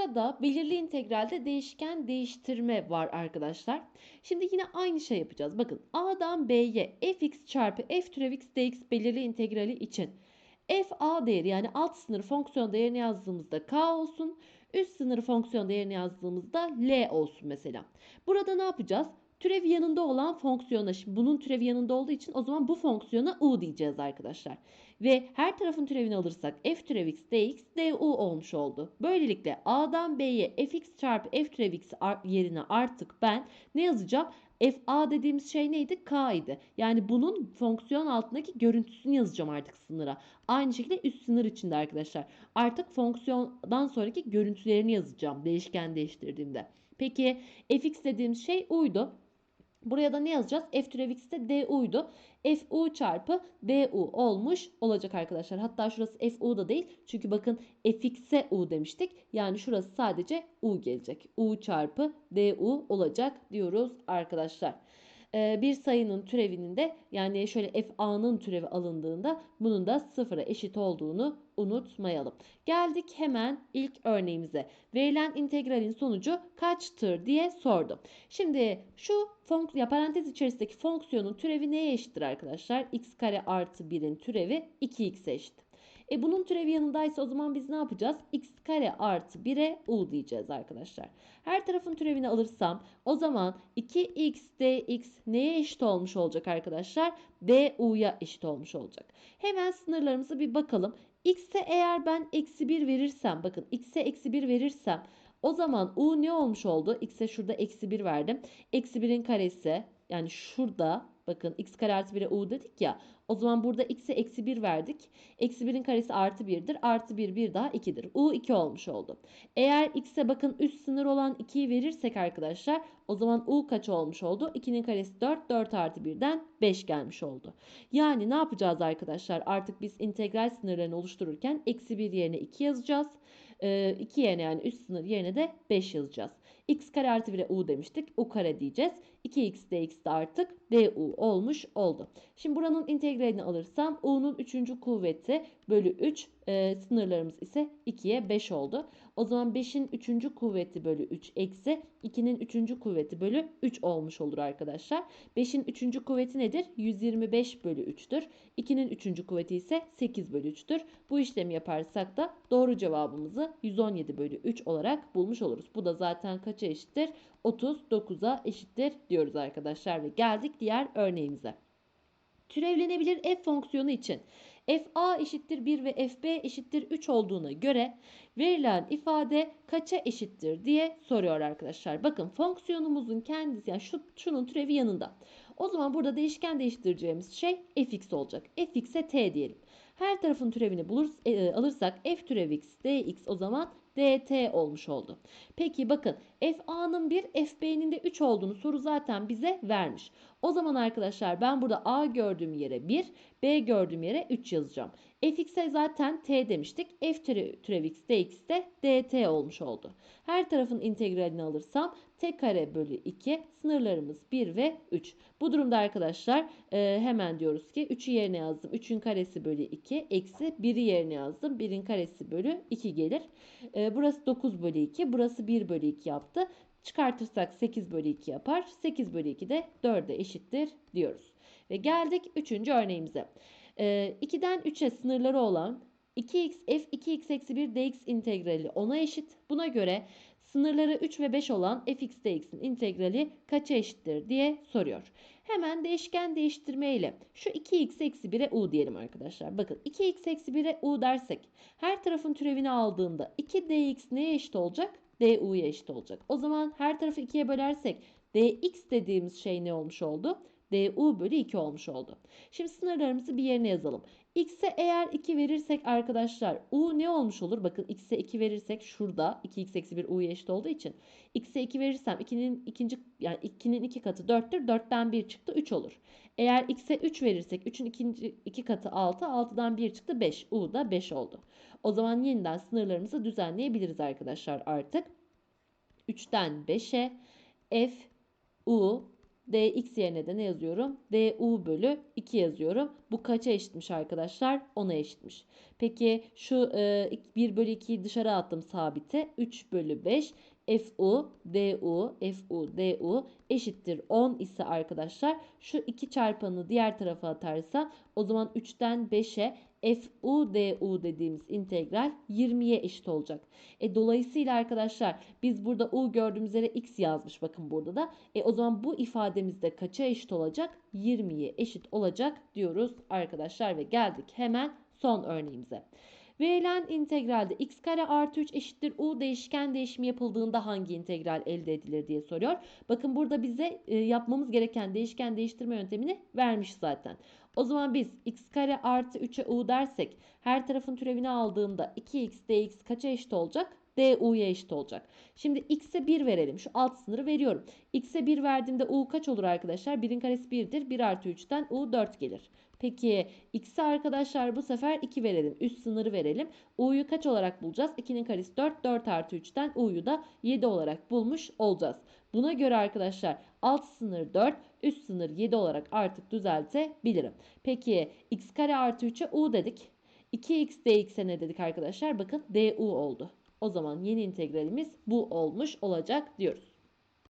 sırada belirli integralde değişken değiştirme var arkadaşlar. Şimdi yine aynı şey yapacağız. Bakın A'dan B'ye fx çarpı f türev x dx belirli integrali için f a değeri yani alt sınır fonksiyon değerini yazdığımızda k olsun. Üst sınır fonksiyon değerini yazdığımızda L olsun mesela. Burada ne yapacağız? Türevi yanında olan fonksiyona, şimdi bunun türevi yanında olduğu için o zaman bu fonksiyona u diyeceğiz arkadaşlar. Ve her tarafın türevini alırsak f türev x dx du olmuş oldu. Böylelikle a'dan b'ye fx çarpı f türev x yerine artık ben ne yazacağım? fa dediğimiz şey neydi? k idi. Yani bunun fonksiyon altındaki görüntüsünü yazacağım artık sınıra. Aynı şekilde üst sınır içinde arkadaşlar. Artık fonksiyondan sonraki görüntülerini yazacağım değişken değiştirdiğimde. Peki fx dediğimiz şey u'ydu. Buraya da ne yazacağız? F türev x de du'ydu. fu çarpı du olmuş olacak arkadaşlar. Hatta şurası fu da değil. Çünkü bakın fx'e u demiştik. Yani şurası sadece u gelecek. u çarpı du olacak diyoruz arkadaşlar. Bir sayının türevinin de yani şöyle fa'nın türevi alındığında bunun da sıfıra eşit olduğunu unutmayalım. Geldik hemen ilk örneğimize. Verilen integralin sonucu kaçtır diye sordum. Şimdi şu ya parantez içerisindeki fonksiyonun türevi neye eşittir arkadaşlar? x kare artı 1'in türevi 2x eşit. E bunun türevi yanındaysa o zaman biz ne yapacağız? x kare artı 1'e u diyeceğiz arkadaşlar. Her tarafın türevini alırsam o zaman 2x dx neye eşit olmuş olacak arkadaşlar? du'ya eşit olmuş olacak. Hemen sınırlarımızı bir bakalım. x'e eğer ben eksi 1 verirsem bakın x'e eksi 1 verirsem o zaman u ne olmuş oldu? X'e şurada eksi 1 verdim. Eksi 1'in karesi yani şurada bakın x kare artı 1'e u dedik ya. O zaman burada x'e eksi 1 verdik. Eksi 1'in karesi artı 1'dir. Artı 1 bir daha 2'dir. U 2 olmuş oldu. Eğer x'e bakın üst sınır olan 2'yi verirsek arkadaşlar o zaman u kaç olmuş oldu? 2'nin karesi 4. 4 artı 1'den 5 gelmiş oldu. Yani ne yapacağız arkadaşlar? Artık biz integral sınırlarını oluştururken eksi 1 yerine 2 yazacağız. 2 yerine yani üst sınır yerine de 5 yazacağız. x kare artı 1'e u demiştik. u kare diyeceğiz. 2x dx de artık du olmuş oldu. Şimdi buranın integralini alırsam u'nun 3. kuvveti bölü 3 e, sınırlarımız ise 2'ye 5 oldu. O zaman 5'in 3. kuvveti bölü 3 eksi 2'nin 3. kuvveti bölü 3 olmuş olur arkadaşlar. 5'in 3. kuvveti nedir? 125 bölü 3'tür. 2'nin 3. kuvveti ise 8 bölü 3'tür. Bu işlemi yaparsak da doğru cevabımızı 117 bölü 3 olarak bulmuş oluruz. Bu da zaten kaça eşittir? 39'a eşittir diyoruz arkadaşlar ve geldik diğer örneğimize. Türevlenebilir f fonksiyonu için fa eşittir 1 ve fb eşittir 3 olduğuna göre verilen ifade kaça eşittir diye soruyor arkadaşlar. Bakın fonksiyonumuzun kendisi yani şu, şunun türevi yanında. O zaman burada değişken değiştireceğimiz şey fx olacak. fx'e t diyelim. Her tarafın türevini bulur, e, alırsak f türev x dx o zaman dt olmuş oldu. Peki bakın fa'nın 1 fb'nin de 3 olduğunu soru zaten bize vermiş. O zaman arkadaşlar ben burada a gördüğüm yere 1 b gördüğüm yere 3 yazacağım. fx'e zaten t demiştik. f türev x dx de dt olmuş oldu. Her tarafın integralini alırsam t kare bölü 2 sınırlarımız 1 ve 3. Bu durumda arkadaşlar e, hemen diyoruz ki 3'ü yerine yazdım. 3'ün karesi bölü 2 eksi 1'i yerine yazdım. 1'in karesi bölü 2 gelir. E, burası 9 bölü 2 burası 1 bölü 2 yaptı. Çıkartırsak 8 bölü 2 yapar. 8 bölü 2 de 4'e eşittir diyoruz. Ve geldik 3. örneğimize. E, 2'den 3'e sınırları olan 2x f 2x eksi 1 dx integrali 10'a eşit. Buna göre sınırları 3 ve 5 olan fx dx'in integrali kaça eşittir diye soruyor. Hemen değişken değiştirme ile şu 2x eksi 1'e u diyelim arkadaşlar. Bakın 2x eksi 1'e u dersek her tarafın türevini aldığında 2 dx neye eşit olacak? Du'ya eşit olacak. O zaman her tarafı 2'ye bölersek dx dediğimiz şey ne olmuş oldu? du bölü 2 olmuş oldu. Şimdi sınırlarımızı bir yerine yazalım. x'e eğer 2 verirsek arkadaşlar u ne olmuş olur? Bakın x'e 2 verirsek şurada 2x eksi 1 u'ya eşit olduğu için x'e 2 verirsem 2'nin ikinci yani 2'nin 2 katı 4'tür. 4'ten 1 çıktı 3 olur. Eğer x'e 3 verirsek 3'ün ikinci 2 katı 6. 6'dan 1 çıktı 5. u da 5 oldu. O zaman yeniden sınırlarımızı düzenleyebiliriz arkadaşlar artık. 3'ten 5'e f u dx yerine de ne yazıyorum? du bölü 2 yazıyorum. Bu kaça eşitmiş arkadaşlar? 10'a eşitmiş. Peki şu e, 1 bölü 2'yi dışarı attım sabite. 3 bölü 5 fu du fu du eşittir 10 ise arkadaşlar şu iki çarpanı diğer tarafa atarsa o zaman 3'ten 5'e fu du dediğimiz integral 20'ye eşit olacak. E, dolayısıyla arkadaşlar biz burada u gördüğümüz yere x yazmış bakın burada da. E, o zaman bu ifademizde kaça eşit olacak? 20'ye eşit olacak diyoruz arkadaşlar ve geldik hemen son örneğimize. Verilen integralde x kare artı 3 eşittir u değişken değişimi yapıldığında hangi integral elde edilir diye soruyor. Bakın burada bize e, yapmamız gereken değişken değiştirme yöntemini vermiş zaten. O zaman biz x kare artı 3'e u dersek her tarafın türevini aldığımda 2x dx kaça eşit olacak? du'ya eşit olacak. Şimdi x'e 1 verelim. Şu alt sınırı veriyorum. x'e 1 verdiğimde u kaç olur arkadaşlar? 1'in karesi 1'dir. 1 artı 3'ten u 4 gelir. Peki x'e arkadaşlar bu sefer 2 verelim. Üst sınırı verelim. u'yu kaç olarak bulacağız? 2'nin karesi 4. 4 artı 3'ten u'yu da 7 olarak bulmuş olacağız. Buna göre arkadaşlar alt sınır 4, üst sınır 7 olarak artık düzeltebilirim. Peki x kare artı 3'e u dedik. 2x dx'e ne dedik arkadaşlar? Bakın du oldu. O zaman yeni integralimiz bu olmuş olacak diyoruz.